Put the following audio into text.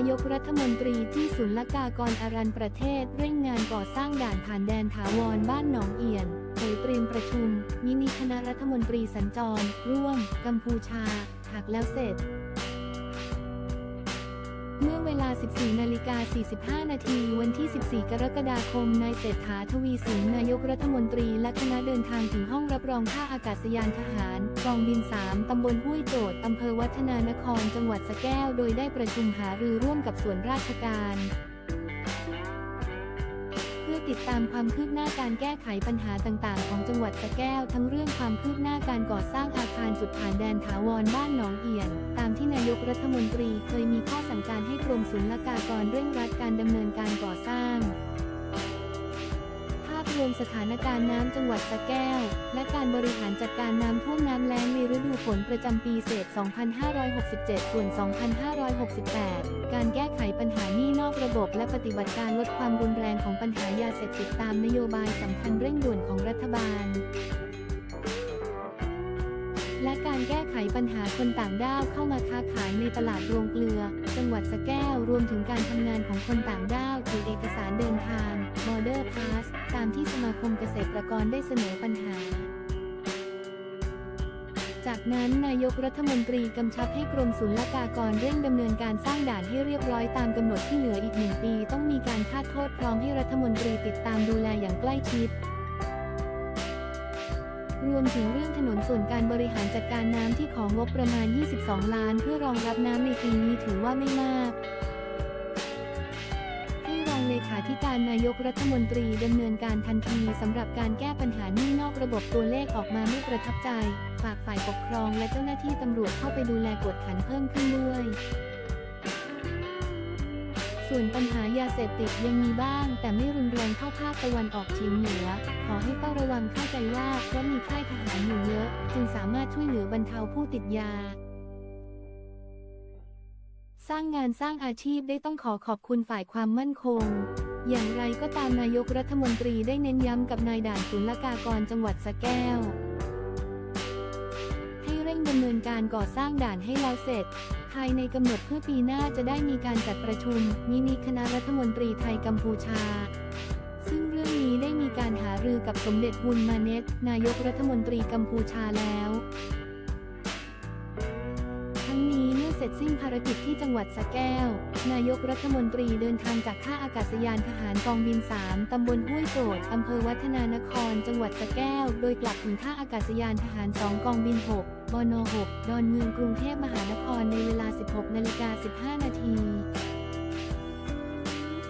ายกรัฐมนตรีที่ศุลกากรอารันประเทศ เร่งงานก่อสร้างด่านผ่านแดนถาวรบ้านหนองเอียนเผยเตรียมประชุม มินิคณะรัฐมนตรีสัญจร ร่วม กัมพูชา หากแล้วเสร็จ เวลา 14นาฬิกา45 นาที วันที่ 14 กรกฎาคม นายเศรษฐาทวีสิน นายกรัฐมนตรี และคณะเดินทางถึงห้องรับรองท่าอากาศยานทหารกองบิน 3 ตำบลห้วยโจดอำเภอวัฒนานคร จังหวัดสะแก้ว โดยได้ประชุมหารือร่วมกับส่วนราชการ ติดตามความคืบหน้าการแก้ไขปัญหาต่างๆ ของจังหวัดสะแก้ว ทั้งเรื่องความคืบหน้าการก่อสร้างอาคารจุดผ่านแดนถาวรบ้านหนองเอียน ตามที่นายกรัฐมนตรีเคยมีข้อสั่งการให้กรมศุลกากรเร่งรัดการดำเนินการก่อสร้าง รวมสถานการณ์น้ำจังหวัดสะแก้ว และการบริหารจัดการน้ำท่วมน้ำแล้งในฤดูฝนประจำปีเศษ 2567 ส่วน 2568 การแก้ไขปัญหานี้นอกระบบและปฏิบัติการลดความรุนแรงของปัญหายาเสพติดตามนโยบายสำคัญเร่งด่วนของรัฐบาล แการแก้ไขปัญหาคนต่างด้าวเข้ามาค้าขายในตลาดโรงเกลือ จังหวัดสะแก้วรวมถึงการทำงานของคนต่างด้าวถือเอกสารเดินทาง Border Pass ตามที่สมาคมเกษตรกรได้เสนอปัญหาจากนั้นนายกรัฐมนตรีกำชับให้กรมศุลกากรเร่งดำเนินการสร้างด่านให้เรียบร้อยตามกำหนดที่เหลืออีกหนึ่งปี ต้องมีการคาดโทษพร้อมให้รัฐมนตรีติดตามดูแลอย่างใกล้ชิด รวมถึงเรื่องถนนส่วนการบริหารจัดการน้ำที่ของงบประมาณ 22 ล้าน เพื่อรองรับน้ำในปีนี้ถือว่าไม่มากให้รองเลขาธิการนายกรัฐมนตรีดำเนินการทันทีสำหรับการแก้ปัญหานี้นอกระบบตัวเลขออกมาไม่ประทับใจ ฝากฝ่ายปกครองและเจ้าหน้าที่ตำรวจเข้าไปดูแลกวดขันเพิ่มขึ้นด้วย ส่วนปัญหายาเสพติดยังมีบ้าง แต่ไม่รุนแรงเท่าภาคตะวันออกเฉียงเหนือ ขอให้เฝ้าระวังเข้าใจว่าเพราะมีค่ายทหารอยู่เยอะ จึงสามารถช่วยเหลือบรรเทาผู้ติดยา สร้างงานสร้างอาชีพได้ต้องขอขอบคุณฝ่ายความมั่นคงอย่างไรก็ตามนายกรัฐมนตรีได้เน้นย้ำกับนายด่านศุลกากรจังหวัดสะแก้ว ให้เร่งดำเนินการก่อสร้างด่านให้แล้วเสร็จ ภายในกำหนดเพื่อปีหน้าจะได้มีการจัดประชุม มินิคณะรัฐมนตรีไทยกัมพูชา ซึ่งเรื่องนี้ได้มีการหารือกับสมเด็จฮุนมาเน็ตนายกรัฐมนตรีกัมพูชาแล้ว เสร็จสิ้นภารกิจที่จังหวัดสะแก้ว นายกรัฐมนตรีเดินทางจากท่าอากาศยานทหารกองบิน 3 ตำบลห้วยโจดอำเภอวัฒนานคร จังหวัดสะแก้ว โดยกลับถึงท่าอากาศยานทหาร 2 กองบิน 6 บน 6 ดอนเมืองกรุงเทพมหานครในเวลา 16 นาฬิกา 15 นาที